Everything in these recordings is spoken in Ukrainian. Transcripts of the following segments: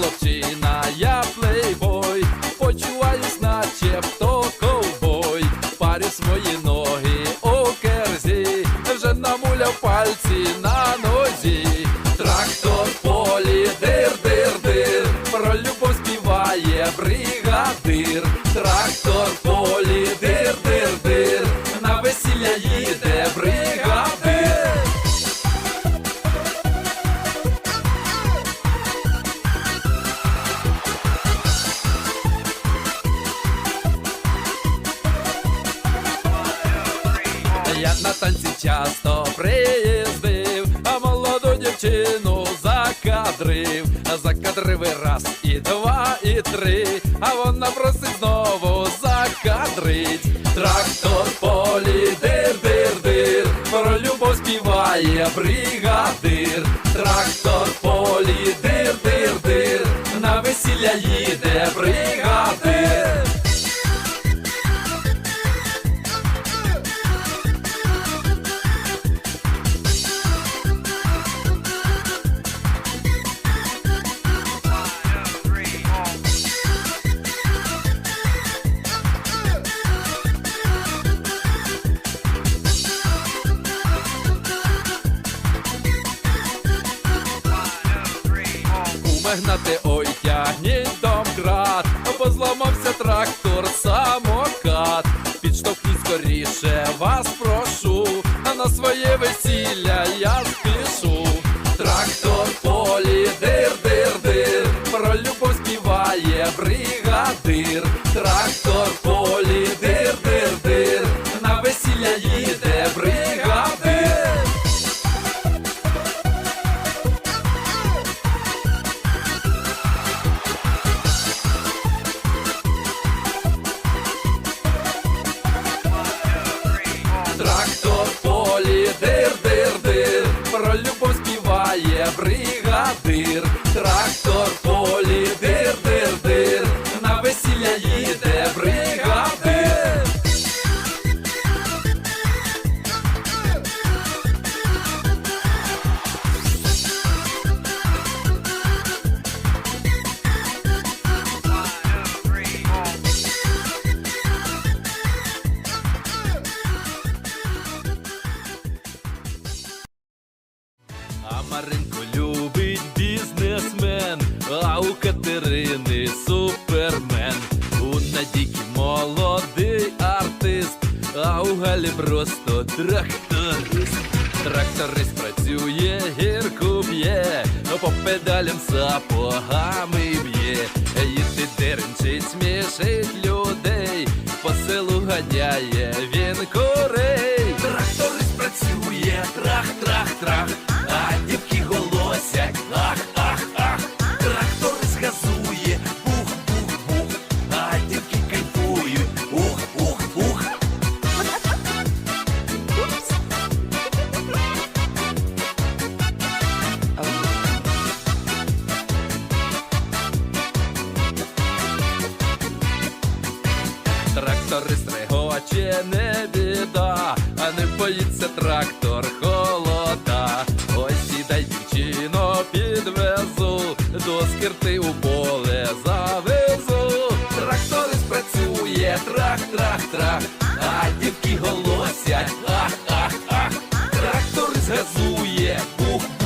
хлопчина, я плейбой, почуваюсь, наче хто ковбой, парю свої ноги у керзі, вже намуляв пальці Я на танці часто приїздив, а молоду дівчину закадрив, закадрив і раз, і два, і три, а вона просить знову закадрить. Трактор в полі, дир, дир, дир, про любов співає бригадир. Трактор в полі, дир, дир, дир, на весілля їде бригадир. Куме гнати, ой, тягніть домкрат, бо зламався трактор, самокат. Підштовхніть скоріше, вас прошу, а на своє весілля я спішу. Трактор полі, дир, дир, дир, про любов співає бригадир. Трактор полі, дир, дир, співає бригадир. Трактор Маринку любить бізнесмен, а у Катерини супермен. У Надійки молодий артист, а у Галі просто тракторист. Тракторист працює, гірку б'є, по педалям сапогами б'є. Їсти деренчить, смішить людей, по селу ганяє він курей. Тракторист регоче, не біда, а не боїться трактор холода. Ось сідай дівчино, підвезу, до скирти у поле завезу. Тракторист працює, трах, трах, трах, а дівки голосять, ах, ах, ах. Тракторист газує, бух, бух, бух,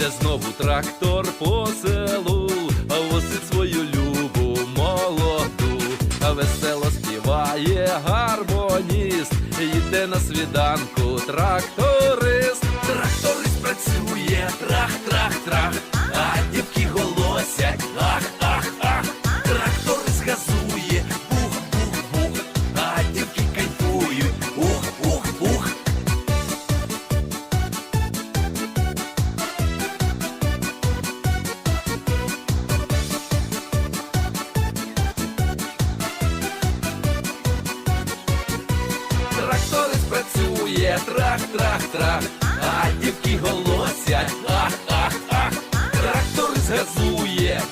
Їде знову трактор по селу, а возить свою любу молоду, а весело співає гармоніст, йде на свіданку тракторист. Тракторист працює, трах, трах, трах, а дівки голосять, працює, трах, трах, трах, а дівки голосять, ах, ах, ах, трактор газує.